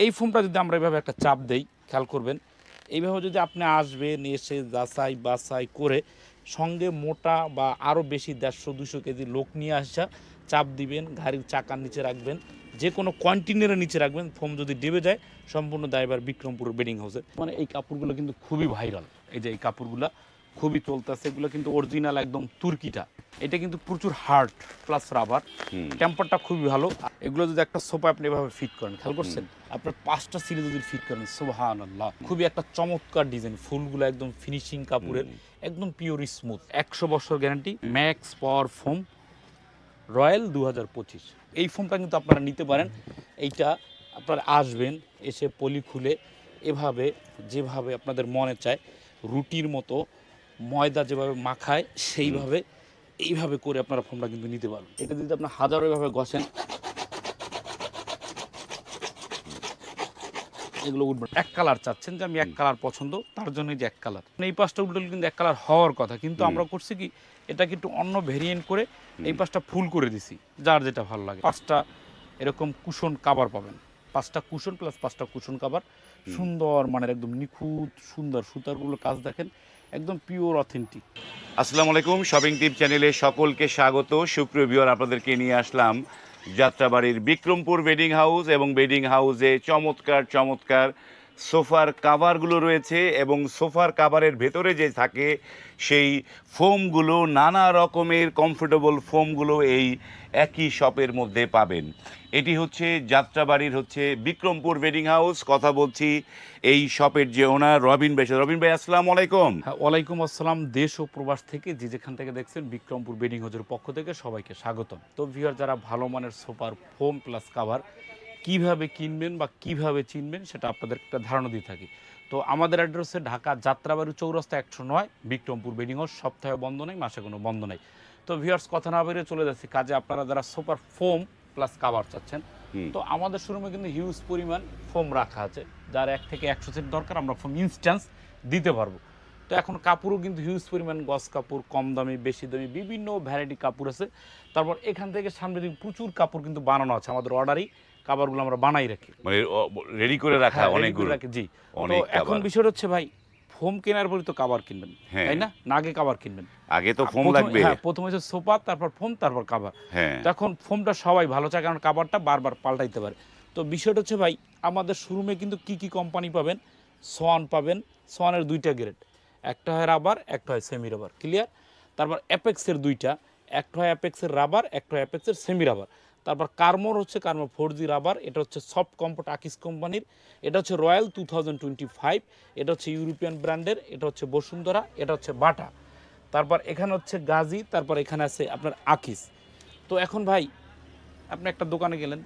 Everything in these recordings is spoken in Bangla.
এই ফোমটা যদি আমরা এভাবে একটা চাপ দেই, খেয়াল করবেন, এইভাবে যদি আপনি আসবেন, এসে যাচাই বাছাই করে সঙ্গে মোটা বা আরও বেশি দেড়শো দুশো কেজি লোক নিয়ে আসা, চাপ দিবেন, গাড়ির চাকার নিচে রাখবেন যে কোনো কন্টেনারের নিচে রাখবেন ফোম যদি ডেবে যায়, সম্পূর্ণ দায়বার বিক্রমপুর বেডিং হাউসে। মানে এই কাপড়গুলো কিন্তু খুবই ভাইরাল। এই যে এই কাপড়গুলো খুবই চলতেছে, এগুলো কিন্তু অরিজিনাল একদম তুর্কিটা। এটা কিন্তু প্রচুর হার্ড প্লাস রাবার টেম্পারটা খুবই ভালো। এগুলো যদি একটা সোফা আপনি এভাবে ফিট করেন খেয়াল করছেন? আপনার পাঁচটা সিরিজ যদি ফিট করেন সোহান আল্লাহ খুবই একটা চমৎকার ডিজাইন ফুলগুলো একদম ফিনিশিং কাপড়ের একদম পিওর স্মুথ একশো বছর guarantee max power foam royal দু হাজার পঁচিশ। এই ফোমটা কিন্তু আপনারা নিতে পারেন। এইটা আপনারা আসবেন এসে পলি খুলে এভাবে যেভাবে আপনাদের মনে চায় রুটির মতো ময়দা যেভাবে মাখায় সেইভাবে এইভাবে করে আপনারা ফোমটা কিন্তু নিতে পারবেন। এটা যদি আপনার হাজারো এভাবে গছেন এগুলো উঠবে এক কালার চাচ্ছেন যে আমি এক কালার পছন্দ তার জন্য যে এক কালার। এই পাশটা উল্টো কিন্তু এক কালার হওয়ার কথা কিন্তু আমরা করছি কি এটাকে একটু অন্য ভেরিয়েন্ট করে এই পাশটা ফুল করে দিছি যার যেটা ভালো লাগে। পাঁচটা এরকম কুশন কাবার পাবেন। পাঁচটা কুশন প্লাস পাঁচটা কুশন কাভার সুন্দর মানের একদম নিখুঁত, সুন্দর সুতারগুলো কাজ দেখেন, একদম পিওর অথেন্টিক আসসালামু আলাইকুম শপিং টিপ চ্যানেলে সকলকে স্বাগত। সুপ্রিয় ভিউয়ার আপনাদেরকে নিয়ে আসলাম যাত্রাবাড়ির বিক্রমপুর বেডিং হাউস এবং বেডিং হাউসে চমৎকার চমৎকার সোফার কাভারগুলো রয়েছে এবং সোফার কাভারের ভেতরে যে থাকে সেই ফোমগুলো, নানা রকমের কমফোর্টেবল ফোমগুলো এই একই শপের মধ্যে পাবেন। এটি হচ্ছে যাত্রাবাড়ির হচ্ছে বিক্রমপুর বেডিং হাউস কথা বলছি এই শপের যে ওনার রবিন ভাই। রবিন ভাই, আসসালাম আলাইকুম। হ্যাঁ ওয়ালাইকুম আসসালাম। দেশ ও প্রবাস থেকে যে যেখান থেকে দেখছেন বিক্রমপুর বেডিং হাউসের পক্ষ থেকে সবাইকে স্বাগতম। তো ভিউয়ার যারা ভালো মানের সোফার ফোম প্লাস কাভার কীভাবে কিনবেন বা কীভাবে চিনবেন সেটা আপনাদের একটা ধারণা দিয়ে থাকি। তো আমাদের অ্যাড্রেসে ঢাকা যাত্রাবাড়ি চৌরাস্তা একশো নয় বিক্রমপুর বেডিং হাউস সপ্তাহে বন্ধ নেই মাসে কোনো বন্ধ নেই। তো ভিউয়ার্স কথা না বেরিয়ে চলে যাচ্ছি। কাজে আপনারা যারা সোফার ফোম প্লাস কাভার চাচ্ছেন তো আমাদের শোরুমে কিন্তু হিউজ পরিমাণ ফোম রাখা আছে। যার এক থেকে একশো সেট দরকার আমরা ফোম ইনস্ট্যান্স দিতে পারব। তো এখন কাপড়ও কিন্তু হিউজ পরিমাণ গস কাপড় কম দামি বেশি দামি বিভিন্ন ভ্যারাইটি কাপড় আছে। তারপর এখান থেকে সামনে প্রচুর কাপড় কিন্তু বানানো আছে আমাদের অর্ডারই কাপড়গুলো আমরা বানাই রাখি। মানে রেডি করে রাখা হ্যাঁ, অনেকগুলো। জি। তো এখন বিষয় হচ্ছে ভাই ফোম কেনার পরে তো কাবার কিনবেন হ্যাঁ। তাই না? না আগে কাবার কিনবেন। আগে তো ফোম লাগবে। হ্যাঁ প্রথমে হচ্ছে সোফা তারপর ফোম তারপর কাবার। হ্যাঁ। এখন ফোমটা সবাই ভালো চায় কারণ কাভারটা বারবার পাল্টাইতে পারে। তো বিষয়টা হচ্ছে ভাই আমাদের শোরুমে কিন্তু কি কি কোম্পানি পাবেন? সোয়ান পাবেন সোয়ানের দুইটা গ্রেড একটা হয় রাবার একটা হয় সেমি রাবার ক্লিয়ার তারপর অ্যাপেক্সের দুইটা একটা হয় অ্যাপেক্সের রাবার একটা হয় অ্যাপেক্সের সেমি রাবার তারপর কার্মোর হচ্ছে কার্মো ফোর জি রাবার এটা হচ্ছে সফট কম্পোর্ট আকিস কোম্পানির এটা হচ্ছে royal two thousand twenty five এটা হচ্ছে ইউরোপিয়ান ব্র্যান্ডের এটা হচ্ছে বসুন্ধরা এটা হচ্ছে বাটা। তারপর এখানে হচ্ছে গাজী তারপর এখানে আছে আপনার আকিস তো এখন ভাই আপনি একটা দোকানে গেলেন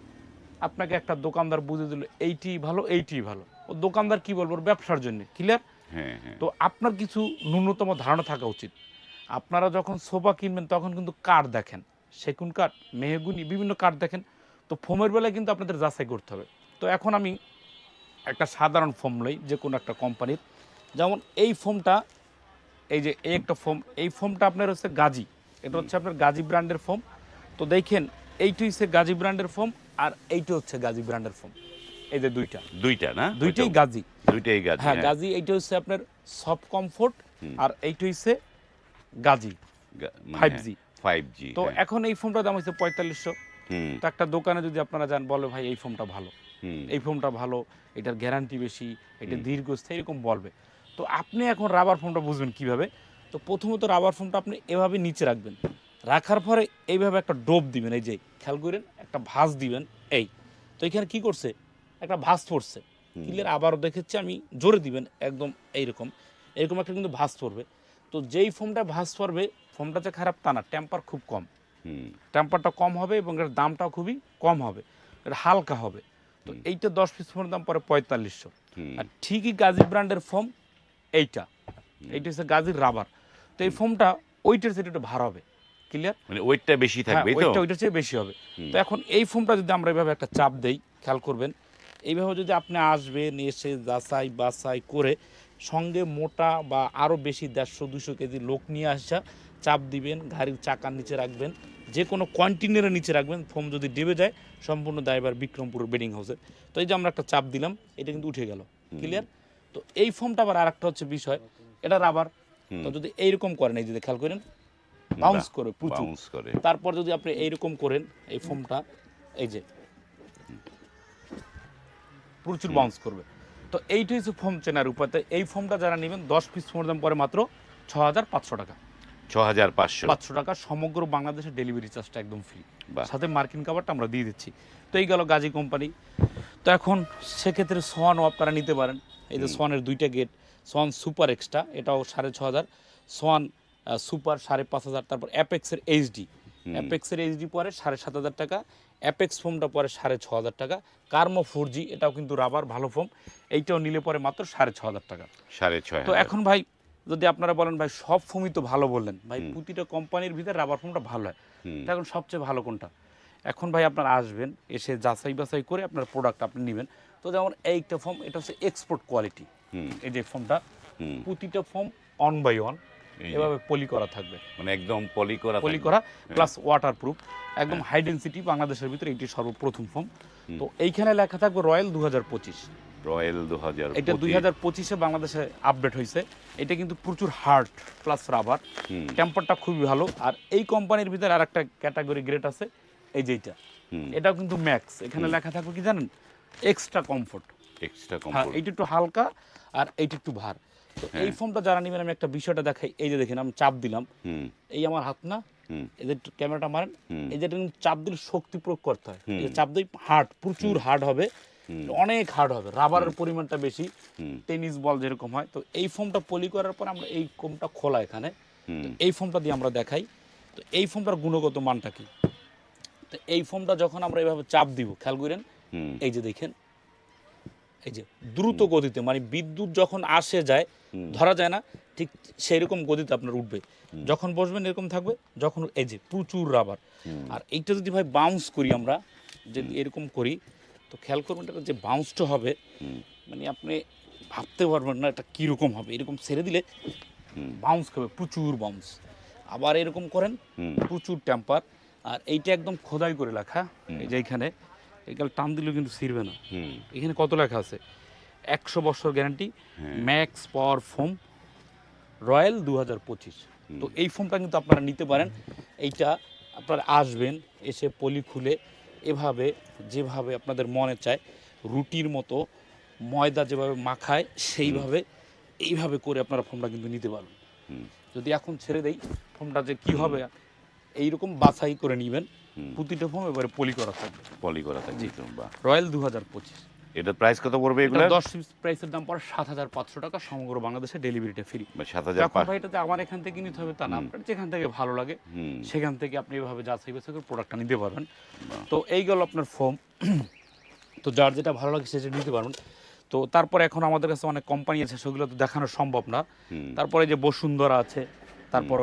আপনাকে একটা দোকানদার বুঝে দিল এইটি ভালো এইটি ভালো। ও দোকানদার কি বলব ব্যবসার জন্য ক্লিয়ার হ্যাঁ হ্যাঁ। তো আপনার কিছু ন্যূনতম ধারণা থাকা উচিত। আপনারা যখন সোফা কিনবেন তখন কিন্তু কাঠ দেখেন? সেগুন কাঠ মেহগুনি বিভিন্ন কাঠ দেখেন। তো ফোমের বেলায় কিন্তু আপনাদের যাচাই করতে হবে। তো এখন আমি একটা সাধারণ ফোম লই যে কোনো একটা কোম্পানির। যেমন এই ফোমটা এই যে এই একটা ফোম এই ফোমটা আপনার হচ্ছে গাজী। এটা হচ্ছে আপনার গাজী ব্র্যান্ডের ফোম। তো দেখেন এইটি হচ্ছে গাজী ব্র্যান্ডের ফোম আর এইটা হচ্ছে গাজী ব্র্যান্ডের ফোম। এই যে দুইটা। দুইটা না? দুইটাই গাজী। দুইটাই গাছ হ্যাঁ গাজী এইটা হচ্ছে আপনার সফট কমফোর্ট আর এইটা হচ্ছে গাজী। মানে 5G ফাইভ জি তো এখন এই ফোনটার দাম হচ্ছে পঁয়তাল্লিশশো। তো একটা দোকানে যদি আপনারা যান বলে ভাই এই ফোনটা ভালো। এই ফোনটা ভালো এটার গ্যারান্টি বেশি এটা দীর্ঘস্থায়ী এরকম বলবে। তো আপনি এখন রাবার ফোনটা বুঝবেন কীভাবে? তো প্রথমত রাবার ফোনটা আপনি এভাবে নিচে রাখবেন। রাখার পরে এইভাবে একটা ডোব দিবেন এই যে খেয়াল করেন একটা ভাঁজ দিবেন এই। তো এখানে কি করছে? একটা ভাঁজ পড়ছে। ক্লিয়ার আবারও দেখেছি আমি জোরে দিবেন একদম এইরকম। এরকম একটা কিন্তু ভাঁজ পড়বে। তো যেই ফোমটা ভাঁজ পড়বে ফোমটা যে খারাপ তা না টেম্পার খুব কম। টেম্পারটা কম হবে এবং এর দামটাও খুবই কম হবে এটা হালকা হবে। তো এইটা দশ পিস ফোনের দাম পরে পঁয়তাল্লিশশো। আর ঠিকই গাজী ব্র্যান্ডের ফোম এইটা। এইটা হচ্ছে গাজীর রাবার। তো এই ফোমটা ওইটার চেয়ে একটু ভার হবে ক্লিয়ার মানে ওয়েটটা বেশি হ্যাঁ থাকবে তো? ওইটা ওইটার চেয়ে বেশি হবে। তো এখন এই ফোমটা যদি আমরা এইভাবে একটা চাপ দেই খেয়াল করবেন এইভাবে যদি আপনি আসবেন এসে যাচাই বাছাই করে সঙ্গে মোটা বা আরও বেশি দেড়শো দুশো কেজি লোক নিয়ে আসা চাপ দিবেন গাড়ির চাকার নিচে রাখবেন যে কোনো কন্টেনারের নিচে রাখবেন ফোম যদি ডেবে যায় সম্পূর্ণ দায়বার বিক্রমপুর বেডিং হাউসের তো এই যে আমরা একটা চাপ দিলাম এটা কিন্তু উঠে গেল ক্লিয়ার? তো এই ফোমটা আবার আর একটা হচ্ছে বিষয় এটা রাবার। তো যদি এইরকম করেন এই যদি খেয়াল করেন বাউন্স করে বাউন্স করে। তারপর যদি আপনি এইরকম করেন এই ফোমটা এই যে প্রচুর বাউন্স করবে। তো এইটাই হচ্ছে ফোম চেনার উপায় তো এই ফোমটা যারা নেবেন দশ পিস ফোমের দাম পরে মাত্র ছ হাজার পাঁচশো টাকা। ছ হাজার পাঁচশো। পাঁচশো টাকা সমগ্র বাংলাদেশের ডেলিভারি চার্জটা একদম ফ্রি। সাথে মার্কিন কাভারটা আমরা দিয়ে দিচ্ছি। তো এই গেল গাজী কোম্পানি তো এখন সেক্ষেত্রে সোয়ানও আপনারা নিতে পারেন। এই যে সোয়ানের দুইটা গেট সোয়ান সুপার এক্সট্রা এটাও সাড়ে ছ হাজার সোয়ান সুপার সাড়ে পাঁচ হাজার। তারপর অ্যাপেক্সের এইচডি অ্যাপেক্সের এইচডি পরে সাড়ে সাত হাজার টাকা অ্যাপেক্স ফোমটা পরে সাড়ে ছ হাজার টাকা কার্মো ফোর জি এটাও কিন্তু রাবার ভালো ফোম এইটাও নিলে পরে মাত্র সাড়ে ছ হাজার টাকা। সাড়ে ছয় তো এখন ভাই যদি আপনারা বলেন ভাই সব ফোমই তো ভালো বললেন। ভাই প্রতিটা কোম্পানির ভিতরে রাবার ফোমটা ভালো হয়। এখন সবচেয়ে ভালো কোনটা? এখন ভাই আপনারা আসবেন এসে যাচাই বাছাই করে আপনার প্রোডাক্ট আপনি নেবেন। তো যেমন এইটা ফর্ম এটা হচ্ছে এক্সপোর্ট কোয়ালিটি এই যে ফর্মটা হুম। প্রতিটা ফর্ম অন বাই অন এভাবে পলি করা থাকবে। মানে একদম পলি করা পলি করা প্লাস ওয়াটার প্রুফ একদম হাই ডেন্সিটি বাংলাদেশের ভিতরে এটি সর্বপ্রথম ফর্ম তো এইখানে লেখা থাকবে রয়্যাল দু হাজার পঁচিশ। রয়্যাল দু হাজার এটা দুই হাজার পঁচিশে বাংলাদেশে আপডেট হয়েছে। এটা কিন্তু প্রচুর হার্ড প্লাস রাবার টেম্পারটা খুবই ভালো। আর এই কোম্পানির ভিতরে আর একটা ক্যাটাগরি গ্রেড আছে এই যে এইটা। হুম। এটাও কিন্তু ম্যাক্স এখানে লেখা থাকবে কি জানেন? এক্সট্রা কমফোর্ট এক্সট্রা হ্যাঁ কমফোর্ট এইটা একটু হালকা আর এইটা একটু ভার। তো এই ফোনটা যারা নেবেন আমি একটা বিষয়টা দেখাই। এই যে দেখেন আমি চাপ দিলাম। এই আমার হাত না এই যে ক্যামেরাটা মারেন। এই যে চাপ দিলে শক্তি প্রয়োগ করতে হয়। চাপ দিই হার্ড প্রচুর হার্ড হবে। অনেক হার্ড হবে রাবারের পরিমাণটা বেশি টেনিস বল যেরকম হয়। তো এই ফোমটা পলি করার পর আমরা এই ফোমটা খোলা এখানে? এই ফোমটা দিয়ে আমরা দেখাই। তো এই ফোমটার গুণগত মানটা কি? তো এই ফোমটা যখন আমরা এইভাবে চাপ দিব খেয়াল করেন হুম। এই যে দেখেন এই যে দ্রুত গতিতে মানে বিদ্যুৎ যখন আসে যায় ধরা যায় না ঠিক সেই রকম গতিতে আপনার উঠবে। যখন বসবেন এরকম থাকবে যখন এই যে প্রচুর রাবার। আর এইটা যদি ভাই বাউন্স করি আমরা যদি এরকম করি তো খেয়াল করবেন এটা যে বাউন্সটা হবে মানে আপনি ভাবতে পারবেন না এটা কীরকম হবে। এরকম ছেড়ে দিলে বাউন্স খাবে প্রচুর বাউন্স আবার এরকম করেন প্রচুর টেম্পার আর এইটা একদম খোদাই করে লেখা এই যে এইখানে এখানে টান দিলেও কিন্তু ছিঁড়বে না। এখানে কত লেখা আছে? একশো বছর guarantee max power foam royal দু হাজার পঁচিশ তো এই ফোমটা কিন্তু আপনারা নিতে পারেন। এইটা আপনারা আসবেন এসে পলি খুলে এভাবে যেভাবে আপনাদের মনে চায় রুটির মতো ময়দা যেভাবে মাখায় সেইভাবে এইভাবে করে আপনারা ফোমটা কিন্তু নিতে পারবেন। যদি এখন ছেড়ে দেই ফোমটা যে কী হবে এইরকম বাছাই করে নেবেন। প্রতিটা ফোম এবারে পলি করা থাকবে। পলি করা থাকবে রয়্যাল দু হাজার পঁচিশ। এটা প্রাইস কত পড়বে এগুলো এটা দশ পিস প্রাইসের দাম পড়ে সাত হাজার পাঁচশো টাকা সমগ্র বাংলাদেশে ডেলিভারিটা ফ্রি সাত হাজার এখন ভাই এটাতে আমার এখান থেকে নিতে হবে তা না আপনার যেখান থেকে ভালো লাগে সেখান থেকে আপনি এভাবে যাচাই বাছাই করে প্রোডাক্টটা নিতে পারবেন। তো এই গেল আপনার ফোম তো যার যেটা ভালো লাগে সেটা নিতে পারবেন। তো তারপরে এখন আমাদের কাছে অনেক কোম্পানি আছে সেগুলো তো দেখানো সম্ভব না। তারপরে যে বসুন্ধরা আছে তারপর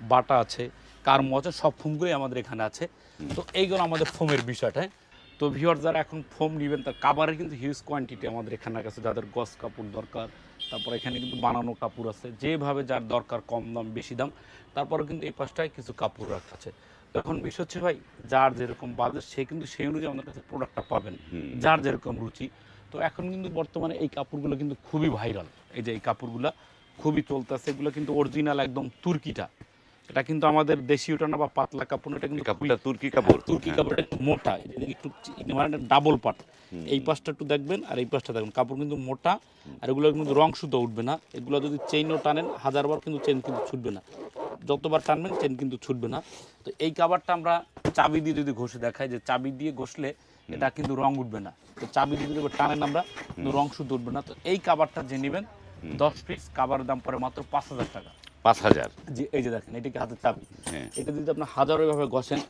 বাটা আছে কার্মো মজা সব ফোমগুলোই আমাদের এখানে আছে। তো এইগুলো আমাদের ফোমের বিষয়টা। তো ভিওর যারা এখন ফোম নেবেন তার কাবারের কিন্তু হিউজ কোয়ান্টিটি আমাদের এখানে কাছে যাদের গস কাপড় দরকার। তারপর এখানে কিন্তু বানানো কাপড় আছে যেভাবে যার দরকার কম দাম বেশি দাম। তারপরে কিন্তু এই পাশটায় কিছু কাপড় রাখা আছে। এখন বিষয় হচ্ছে ভাই যার যেরকম বাজেট সে কিন্তু সেই অনুযায়ী আমাদের কাছে প্রোডাক্টটা পাবেন যার যেরকম রুচি। তো এখন কিন্তু বর্তমানে এই কাপড়গুলো কিন্তু খুবই ভাইরাল এই যে এই কাপড়গুলো খুবই চলতেছে এগুলো কিন্তু অরিজিনাল একদম তুর্কিটা। এটা কিন্তু আমাদের দেশীয়টা না বা পাতলা কাপড় এটা কিন্তু কাপড়টা তুর্কি কাপড়। তুর্কি কাপড়টা একটু মোটা একটু মানে ডাবল পাট এই পাশটা একটু দেখবেন আর এই পাশটা দেখবেন। কাপড় কিন্তু মোটা আর এগুলো কিন্তু রং শুদ্ধ উঠবে না। এগুলো যদি চেইনও টানেন হাজারবার কিন্তু চেন কিন্তু ছুটবে না। যতবার টানবেন চেন কিন্তু ছুটবে না। তো এই কাবারটা আমরা চাবি দিয়ে যদি ঘষে দেখাই যে চাবি দিয়ে ঘষলে এটা কিন্তু রং উঠবে না। তো চাবি দিয়ে যদি টানেন আমরা কিন্তু রং সুতো উঠবে না। তো এই কাবারটা যে নেবেন দশ পিস কাবারের দাম পরে মাত্র পাঁচ হাজার টাকা। পাঁচ হাজার। যে এই যে দেখেন এটাকে হাতে চাবি? হ্যাঁ। এটা যদি আপনার হাজারো এভাবে ঘষেন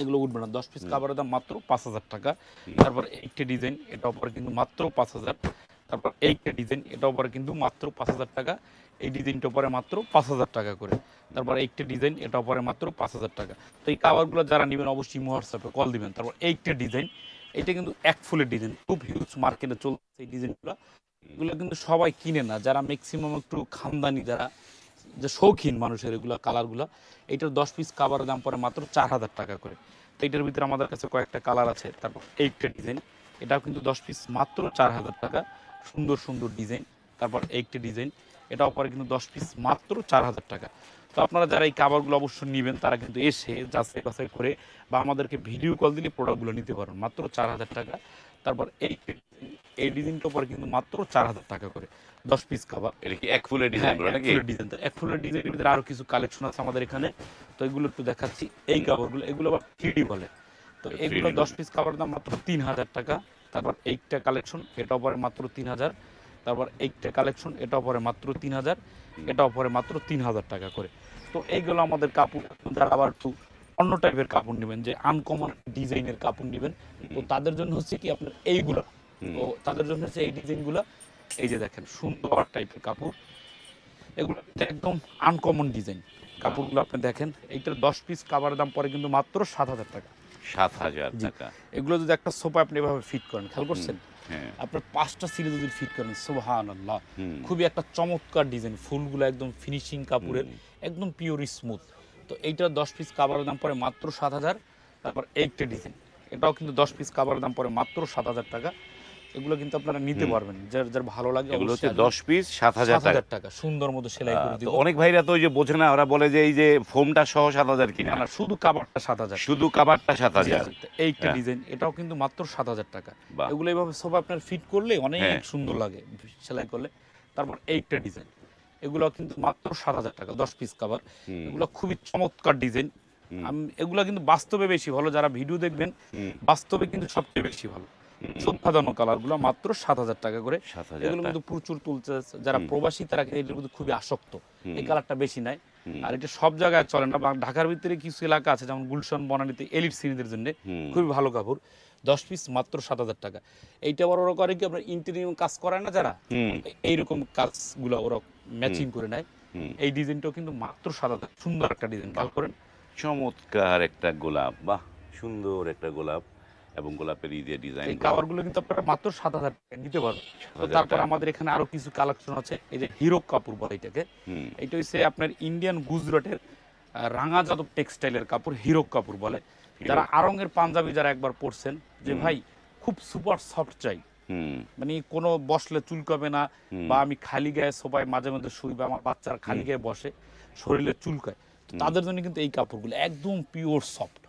এগুলো উঠবে না। দশ পিস কাবারের দাম মাত্র পাঁচ হাজার টাকা। তারপর এইটা ডিজাইন এটা উপরে কিন্তু মাত্র পাঁচ হাজার। তারপর এইটা ডিজাইন এটা উপরে কিন্তু মাত্র পাঁচ হাজার টাকা। এই ডিজাইনটা পরে মাত্র পাঁচ হাজার টাকা করে। তারপর এইটা ডিজাইন এটা পরে মাত্র পাঁচ হাজার টাকা। তো এই কাভারগুলো যারা নেবেন অবশ্যই হোয়াটসঅ্যাপে কল দিবেন। তারপর এইটা ডিজাইন এটা কিন্তু এক ফুলের ডিজাইন খুব হিউজ মার্কেটে চলছে এই ডিজাইনগুলো এগুলো কিন্তু সবাই কিনে না, যারা ম্যাক্সিমাম একটু খানদানি, যারা যে শৌখিন মানুষের এগুলো কালারগুলো এইটার দশ পিস কাভারের দাম পড়ে মাত্র চার হাজার টাকা করে। তো এটার ভিতরে আমাদের কাছে কয়েকটা কালার আছে, তারপর এইটা ডিজাইন এটাও কিন্তু দশ পিস মাত্র চার হাজার টাকা, সুন্দর সুন্দর ডিজাইন তারপর এইটা ডিজাইন এটাও পরে কিন্তু দশ পিস মাত্র চার হাজার টাকা। তো আপনারা যারা এই কাভারগুলো অবশ্যই নেবেন, তারা কিন্তু এসে যাচাই বাছাই করে বা আমাদেরকে ভিডিও কল দিলে প্রোডাক্টগুলো নিতে পারেন মাত্র চার হাজার টাকা। তারপর এই এই ডিজাইনটার উপর কিন্তু মাত্র চার হাজার টাকা করে। দশ পিস কাভার এটা কি এক ফুলের ডিজাইন হ্যাঁ, এক ফুলের ডিজাইন এক ফুলের ডিজাইনের ভিতরে আরও কিছু কালেকশন আছে আমাদের এখানে। তো এগুলো একটু দেখাচ্ছি। এই কাপড়গুলো এগুলো আবার থ্রিডি বলে। তো এগুলো দশ পিস কাপড় দাম মাত্র তিন হাজার টাকা। তারপর এইটা কালেকশন এটা পরে মাত্র তিন হাজার। তারপর এইটা কালেকশন এটা পরে মাত্র তিন হাজার। এটাও পরে মাত্র তিন হাজার টাকা করে। তো এইগুলো আমাদের কাপড় যারা আবার একটু অন্য টাইপের কাপড় নেবেন যে আনকমন ডিজাইনের কাপড় নেবেন। তো তাদের জন্য হচ্ছে কি আপনার এইগুলা। তো তাদের জন্য হচ্ছে এই ডিজাইনগুলো এই যে দেখেন সুন্দর টাইপের কাপড়। এগুলো একদম আনকমন ডিজাইন কাপড়গুলো আপনি দেখেন এইটার দশ পিস কাভারের দাম পরে কিন্তু মাত্র সাত হাজার টাকা। সাত হাজার টাকা। এগুলো যদি একটা সোফা আপনি এভাবে ফিট করেন খেয়াল করছেন? হ্যাঁ। আপনার পাঁচটা সিরিজ যদি ফিট করেন সোহান আল্লাহ খুবই একটা চমৎকার ডিজাইন ফুলগুলো একদম ফিনিশিং কাপড়ের একদম পিওর স্মুথ তো এইটার দশ পিস কাভারের দাম পরে মাত্র সাত হাজার তারপর এইটা ডিজাইন এটাও কিন্তু দশ পিস কাভারের দাম পরে মাত্র সাত হাজার টাকা। এগুলো কিন্তু আপনারা নিতে পারবেন যার যার ভালো লাগে এগুলো হচ্ছে দশ পিস সাত হাজার সাত টাকা। সুন্দর মতো সেলাই করে দিব। অনেক ভাইরা তো ওই যে বোঝে না ওরা বলে যে এই যে ফোমটা সহ সাত হাজার কিনা। না, শুধু কাবারটা সাত হাজার। শুধু কাবারটা সাত হাজার। এইটা হ্যাঁ। ডিজাইন এটাও কিন্তু মাত্র সাত হাজার টাকা। এগুলো এইভাবে সব আপনার ফিট করলে অনেক হ্যাঁ। সুন্দর লাগে সেলাই করলে। তারপর এইটা ডিজাইন এগুলো কিন্তু মাত্র সাত হাজার টাকা দশ পিস কাভার এগুলো খুবই চমৎকার ডিজাইন এগুলো কিন্তু বাস্তবে বেশি ভালো যারা ভিডিও দেখবেন বাস্তবে কিন্তু সবচেয়ে বেশি ভালো। উৎপাদন কালারগুলো মাত্র সাত হাজার টাকা করে। এগুলো কিন্তু প্রচুর তুলছে যারা প্রবাসী তারা কিন্তু এটার মধ্যে খুবই আসক্ত। এই কালারটা বেশি নাই। আর এটা সব জায়গায় চলে না। বা ঢাকার ভিতরে কিছু এলাকা আছে যেমন গুলশান বনানীতে এলিট শ্রেণীদের জন্য খুবই ভালো কাপড়। দশ পিস মাত্র সাত হাজার টাকা। এইটা বড় ওরা করে কি আপনার ইন্টেরিয়র কাজ করায় না যারা? এইরকম কাজগুলো ওরা ম্যাচিং করে নেয়। এই ডিজাইনটাও কিন্তু মাত্র হাজার সুন্দর একটা ডিজাইন খেয়াল করেন। চমৎকার একটা গোলাপ বাহ সুন্দর একটা গোলাপ এবং গোলাপের ই দিয়ে ডিজাইন এই কাভারগুলো কিন্তু আপনারা মাত্র সাত হাজার টাকা নিতে পারবেন। তো তারপর আমাদের এখানে আরও কিছু কালেকশন আছে এই যে হিরো কাপড় বলে এটাকে। এটা হচ্ছে আপনার ইন্ডিয়ান গুজরাটের রাঙা যাদব টেক্সটাইলের কাপড় হিরো কাপড় বলে। যারা আরঙের পাঞ্জাবি যারা একবার পরছেন যে ভাই খুব সুপার সফট চাই। মানে কোনো বসলে চুলকাবে না বা আমি খালি গায়ে সবাই মাঝে মধ্যে শুই বা আমার বাচ্চারা খালি গায়ে বসে শরীরে চুলকায়। তো তাদের জন্য কিন্তু এই কাপড়গুলো একদম পিওর সফট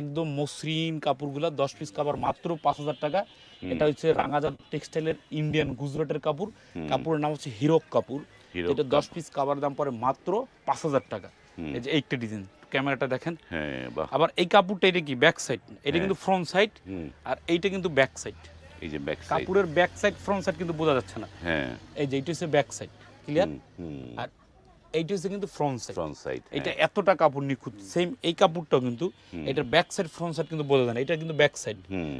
একদম মসৃণ কাপড়গুলো দশ পিস কাপড় মাত্র পাঁচ হাজার টাকা। এটা হচ্ছে রাঙাজাত টেক্সটাইলের ইন্ডিয়ান গুজরাটের কাপড়। কাপড়ের নাম হচ্ছে হিরক কাপড়। এটা দশ পিস কাপড়। দাম পরে মাত্র পাঁচ হাজার টাকা। এই যে এইটা ডিজাইন ক্যামেরাটা দেখেন। হ্যাঁ আবার এই কাপড়টা এটা কি ব্যাক সাইড এটা কিন্তু ফ্রন্ট সাইড আর এইটা কিন্তু ব্যাক সাইড এই যে ব্যাক সাইড কাপড়ের ব্যাক সাইড ফ্রন্ট সাইড কিন্তু বোঝা যাচ্ছে না। হ্যাঁ। এই যে এইটা হচ্ছে ব্যাক সাইড ক্লিয়ার আর এইটা হচ্ছে কিন্তু ফ্রন্ট সাইড ফ্রন্ট সাইড এটা এতটা কাপড় নিখুঁত সেম এই কাপড়টাও কিন্তু এটার ব্যাক সাইড ফ্রন্ট সাইড কিন্তু বোঝা যায় না এটা কিন্তু ব্যাক সাইড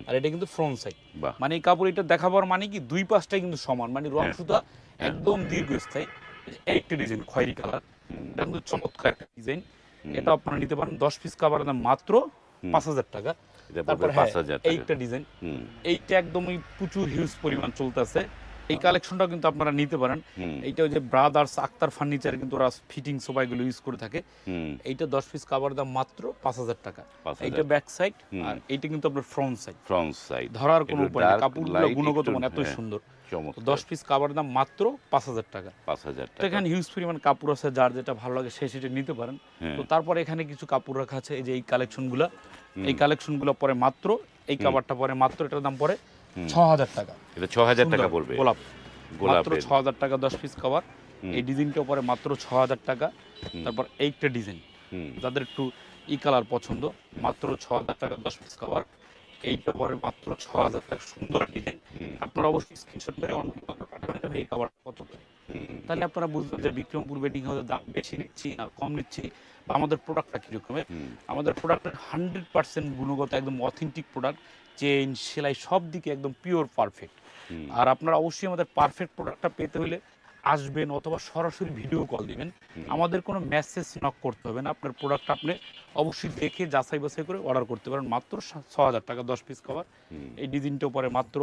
আর এটা কিন্তু ফ্রন্ট সাইড মানে এই কাপড় এটা দেখাবার মানে কি দুই পাশটাই কিন্তু সমান। মানে রং সুতা একদম দীর্ঘস্থায়ী। একটা ডিজাইন খয়েরি কালার এটা কিন্তু চমৎকার একটা ডিজাইন এটা আপনারা নিতে পারেন দশ পিস কাপড়ের দাম মাত্র পাঁচ হাজার টাকা। তারপর এইটা ডিজাইন এইটা একদমই প্রচুর হিউজ পরিমাণ চলতেছে। এই কালেকশনটাও কিন্তু আপনারা নিতে পারেন। এইটা ওই যে ব্রাদার্স আক্তার ফার্নিচার কিন্তু ওরা ফিটিং সবাইগুলো ইউজ করে থাকে। এইটা দশ পিস কাপড় দাম মাত্র পাঁচ হাজার টাকা। এইটা ব্যাক সাইড আর এইটা কিন্তু আপনার ফ্রন্ট সাইড ফ্রন্ট সাইড ধরার কোনো উপায় নেই। কাপড়গুলো গুণগত মান এত সুন্দর। দশ পিস কাপড়ের দাম মাত্র পাঁচ হাজার টাকা। পাঁচ হাজার টাকা। এখানে হিউজ পরিমাণ কাপড় আছে যার যেটা ভালো লাগে সে সেটা নিতে পারেন। হ্যাঁ। তো তারপরে এখানে কিছু কাপড় রাখা আছে এই যে এই কালেকশনগুলো এই কালেকশনগুলো পরে মাত্র এই কাপড়টা পরে মাত্র এটার দাম পরে ছ হাজার টাকা। এটা ছ হাজার টাকা গোলাপ। মাত্র ছ হাজার টাকা দশ পিস কাভার এই ডিজাইনটা পরে মাত্র ছ হাজার টাকা তারপর এইটা ডিজাইন। যাদের একটু ই কালার পছন্দ মাত্র ছ হাজার টাকা দশ পিস কাভার এইটা পরে মাত্র ছ হাজার টাকা সুন্দর ডিজাইন। আপনারা অবশ্যই স্ক্রিনশট করে অনলাইন পাঠাবেন এই কাভার কত তাহলে আপনারা বুঝবেন যে বিক্রমপুর বেডিং হাউসের দাম বেশি নিচ্ছি না কম নিচ্ছি বা আমাদের প্রোডাক্টটা কীরকমের। আমাদের প্রোডাক্টের হান্ড্রেড পার্সেন্ট গুণগত একদম অথেন্টিক প্রোডাক্ট চেন সেলাই সব দিকে একদম পিওর পারফেক্ট আর আপনারা অবশ্যই আমাদের পারফেক্ট প্রোডাক্টটা পেতে হলে আসবেন অথবা সরাসরি ভিডিও কল দিবেন। আমাদের কোনো মেসেজ নক করতে হবে না। আপনার প্রোডাক্ট আপনি অবশ্যই দেখে যাচাই বাছাই করে অর্ডার করতে পারেন। মাত্র ছ হাজার টাকা দশ পিস কভার এই ডিজাইনটাও পরে মাত্র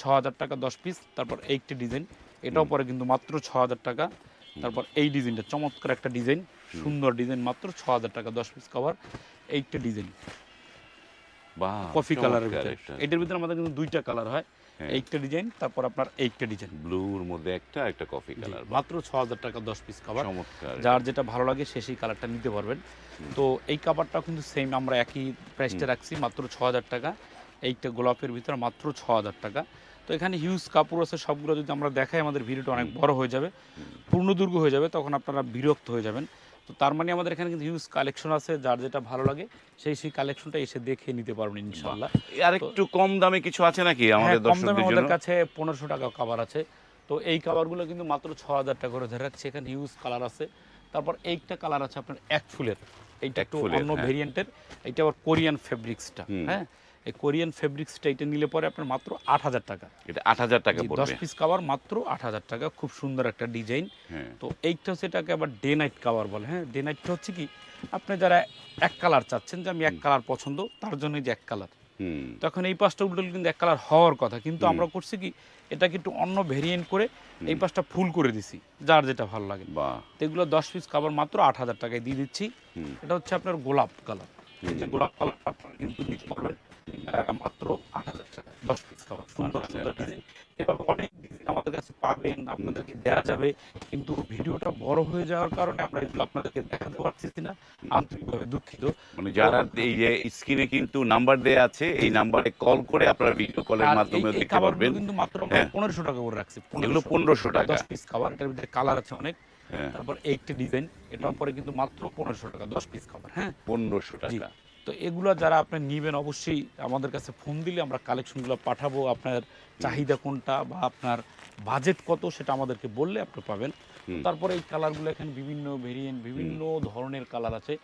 ছ হাজার টাকা দশ পিস তারপর এইটা ডিজাইন এটাও পরে কিন্তু মাত্র ছ হাজার টাকা তারপর এই ডিজাইনটা চমৎকার একটা ডিজাইন সুন্দর ডিজাইন মাত্র ছ হাজার টাকা দশ পিস কভার এইটা ডিজাইন কফি কালারের ভিতরে। এটার ভিতরে আমাদের কিন্তু দুইটা কালার হয়। হ্যাঁ। এইটা ডিজাইন তারপর আপনার এইটা ডিজাইন ব্লুর মধ্যে একটা একটা কফি কালার। মাত্র ছ হাজার টাকা দশ পিস কভার চমৎকার। যার যেটা ভালো লাগে সে সেই কালারটা নিতে পারবেন। তো এই কাভারটা কিন্তু সেম আমরা একই প্রাইসটা রাখছি মাত্র ছ হাজার টাকা। এইটা গোলাপের ভিতরে মাত্র ছ হাজার টাকা। তো এখানে হিউজ কাপড় আছে সবগুলো যদি আমরা দেখাই আমাদের ভিডিওটা অনেক বড় হয়ে যাবে। পূর্ণদুর্গ হয়ে যাবে তখন আপনারা বিরক্ত হয়ে যাবেন। তো তার মানে আমাদের এখানে কিন্তু হিউজ কালেকশন আছে যার যেটা ভালো লাগে সেই সেই কালেকশনটা এসে দেখে নিতে পারবেন ইনশাল্লাহ আর একটু কম দামে কিছু আছে নাকি হ্যাঁ আমাদের কম দামে আমাদের কাছে পনেরোশো টাকা কাভার আছে। তো এই কাভারগুলো কিন্তু মাত্র ছ হাজার টাকা করে ধরে রাখছি। এখানে হিউজ কালার আছে। তারপর এইটা কালার আছে আপনার এক ফুলের। এইটা একটু অন্য হ্যাঁ। ভেরিয়েন্টের এইটা আবার কোরিয়ান ফেব্রিক্সটা। হ্যাঁ? এই কোরিয়ান ফেব্রিক্সটা এটা নিলে পরে আপনার মাত্র আট হাজার টাকা। এটা আট হাজার টাকা দশ পিস কাভার মাত্র আট হাজার টাকা খুব সুন্দর একটা ডিজাইন হ্যাঁ। তো এইটা হচ্ছে এটাকে আবার ডে নাইট কাভার বলে। হ্যাঁ ডে নাইটটা হচ্ছে কি আপনি যারা এক কালার চাচ্ছেন যে আমি এক কালার পছন্দ তার জন্য যে এক কালার হুম। তখন এই পাঁচটা উল্টো কিন্তু এক কালার হওয়ার কথা। কিন্তু আমরা করছি কি এটাকে একটু অন্য ভেরিয়েন্ট করে এই পাশটা ফুল করে দিছি যার যেটা ভালো লাগে। এগুলো দশ পিস কাভার মাত্র আট হাজার টাকায় দিয়ে দিচ্ছি। এটা হচ্ছে আপনার গোলাপ কালার গোলাপ কালার কিন্তু পারবেন। মাত্র আট হাজার টাকা। দশ পিস কাভার সুন্দর সুন্দর ডিজাইন এভাবে অনেক ডিজাইন আমাদের কাছে পাবেন আপনাদেরকে দেওয়া যাবে কিন্তু ভিডিওটা বড় হয়ে যাওয়ার কারণে আমরা এগুলো আপনাদেরকে দেখাতে পারতেছি না আন্তরিকভাবে দুঃখিত। মানে যারা এই যে স্ক্রিনে কিন্তু নাম্বার দেয়া আছে এই নাম্বারে কল করে আপনারা ভিডিও কলের মাধ্যমে দেখতে পারবেন। কিন্তু মাত্র হ্যাঁ। পনেরোশো টাকা করে রাখছি এগুলো পনেরোশো টাকা। দশ পিস খাবার এটার ভিতরে কালার আছে অনেক। হ্যাঁ। তারপর এইটা ডিজাইন এটার পরে কিন্তু মাত্র পনেরোশো টাকা দশ পিস খাবার হ্যাঁ। পনেরোশো টাকা। তো এগুলো যারা আপনি নিবেন অবশ্যই আমাদের কাছে ফোন দিলে আমরা কালেকশনগুলো পাঠাবো। আপনার চাহিদা কোনটা বা আপনার বাজেট কত সেটা আমাদেরকে বললে আপনি পাবেন। তারপরে এই কালারগুলো এখানে বিভিন্ন ভেরিয়েন্ট বিভিন্ন ধরনের কালার আছে।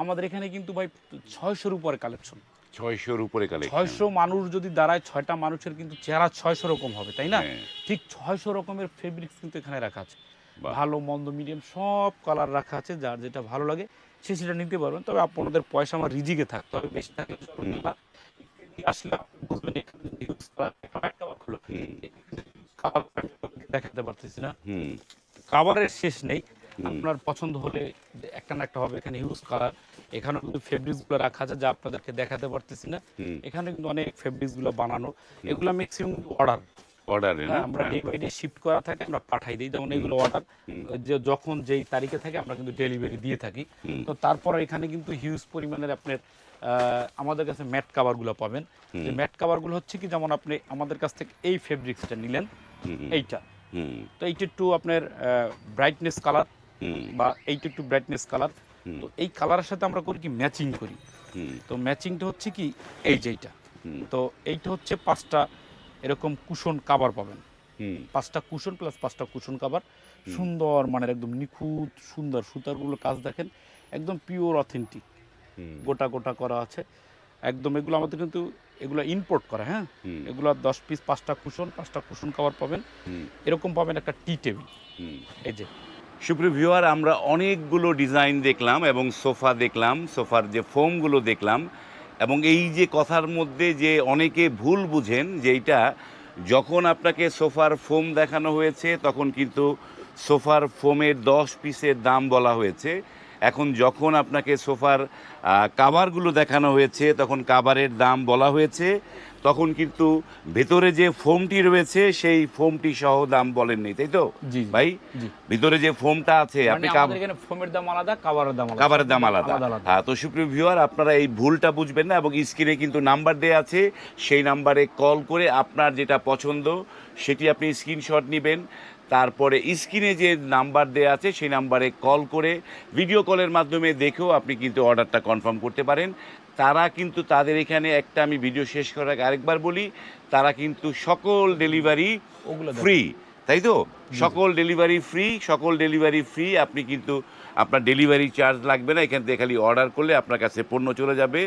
আমাদের এখানে কিন্তু ভাই ছয়শোর উপরে কালেকশন ছয়শোর উপরে কালেকশন ছয়শো মানুষ যদি দাঁড়ায় ছয়টা মানুষের কিন্তু চেহারা ছয়শো রকম হবে তাই না? হ্যাঁ। ঠিক ছয়শো রকমের ফেব্রিক্স কিন্তু এখানে রাখা আছে। ভালো মন্দ মিডিয়াম সব কালার রাখা আছে যার যেটা ভালো লাগে। সে সেটা নিতে পারবেন তবে আপনাদের পয়সা আমার রিজিকে থাকতে হবে বেশি থাকলে। আসলে বুঝবেন দেখাতে পারতেছি না। হুম। কাভারের শেষ নেই। আপনার পছন্দ হলে একটা না একটা হবে এখানে হিউজ কালার এখানে কিন্তু ফেব্রিক্সগুলো রাখা আছে যা আপনাদেরকে দেখাতে পারতেছি না। এখানে কিন্তু অনেক ফেব্রিক্সগুলো বানানো। এগুলো ম্যাক্সিমাম অর্ডার অর্ডারে না? হ্যাঁ, আমরা ডে বাই ডে শিফট করা থাকে আমরা পাঠাই দিই। যেমন এগুলো অর্ডার যে যখন যেই তারিখে থাকে আমরা কিন্তু ডেলিভারি দিয়ে থাকি। তো তারপর এখানে কিন্তু হিউজ পরিমাণের আপনার আমাদের কাছে ম্যাট কাভারগুলো পাবেন। যে ম্যাট কাভারগুলো হচ্ছে কি যেমন আপনি আমাদের কাছ থেকে এই ফেব্রিক্সটা নিলেন এইটা। তো এইটা একটু আপনার ব্রাইটনেস কালার বা এইটা একটু ব্রাইটনেস কালার তো এই কালারের সাথে আমরা করি কি ম্যাচিং করি। তো ম্যাচিংটা হচ্ছে কি এই যেইটা। তো এইটা হচ্ছে পাঁচটা এরকম কুশন কাভার পাবেন। পাঁচটা কুশন প্লাস পাঁচটা কুশন কাভার সুন্দর মানের একদম নিখুঁত সুন্দর সুতারগুলো কাজ দেখেন একদম পিওর অথেন্টিক গোটা গোটা করা আছে। একদম এগুলো আমাদের কিন্তু এগুলো ইম্পোর্ট করা হ্যাঁ। এগুলো দশ পিস পাঁচটা কুশন পাঁচটা কুশন কাভার পাবেন। এরকম পাবেন একটা টি টেবিল এই যে। সুপ্রিয় ভিউয়ার আমরা অনেকগুলো ডিজাইন দেখলাম এবং সোফা দেখলাম সোফার যে ফোমগুলো দেখলাম এবং এই যে কথার মধ্যে যে অনেকে ভুল বুঝেন যে এইটা, যখন আপনাকে সোফার ফোম দেখানো হয়েছে, তখন কিন্তু সোফার ফোমের দশ পিসের দাম বলা হয়েছে। এখন যখন আপনাকে সোফার কাভারগুলো দেখানো হয়েছে, তখন কাভারের দাম বলা হয়েছে। তখন কিন্তু ভেতরে যে ফোমটি রয়েছে সেই ফোমটি সহ দাম বলেননি তাই তো। ভাই। ভিতরে যে ফোমটা আছে মানে আপনি এখানে ফোমের দাম আলাদা কাভারের দাম আলাদা কাভারের দাম আলাদা। হ্যাঁ তো সুপ্রিয় ভিউয়ার আপনারা এই ভুলটা বুঝবেন না এবং স্ক্রিনে কিন্তু নাম্বার দেওয়া আছে সেই নাম্বারে কল করে আপনার যেটা পছন্দ সেটি আপনি স্ক্রিনশট নেবেন তারপরে স্ক্রিনে যে নাম্বার দেওয়া আছে সেই নাম্বারে কল করে ভিডিও কলের মাধ্যমে দেখেও আপনি কিন্তু অর্ডারটা কনফার্ম করতে পারেন তারা কিন্তু তাদের এখানে একটা আমি ভিডিও শেষ করার আগে আরেকবার বলি তারা কিন্তু সকল ডেলিভারি ওগুলো ফ্রি তাই তো? সকল ডেলিভারি ফ্রি সকল ডেলিভারি ফ্রি আপনি কিন্তু আপনার ডেলিভারি চার্জ লাগবে না এখান থেকে খালি অর্ডার করলে আপনার কাছে পণ্য চলে যাবে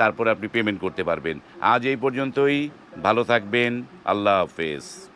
তারপরে আপনি পেমেন্ট করতে পারবেন। আজ এই পর্যন্তই ভালো থাকবেন আল্লাহ হাফেজ।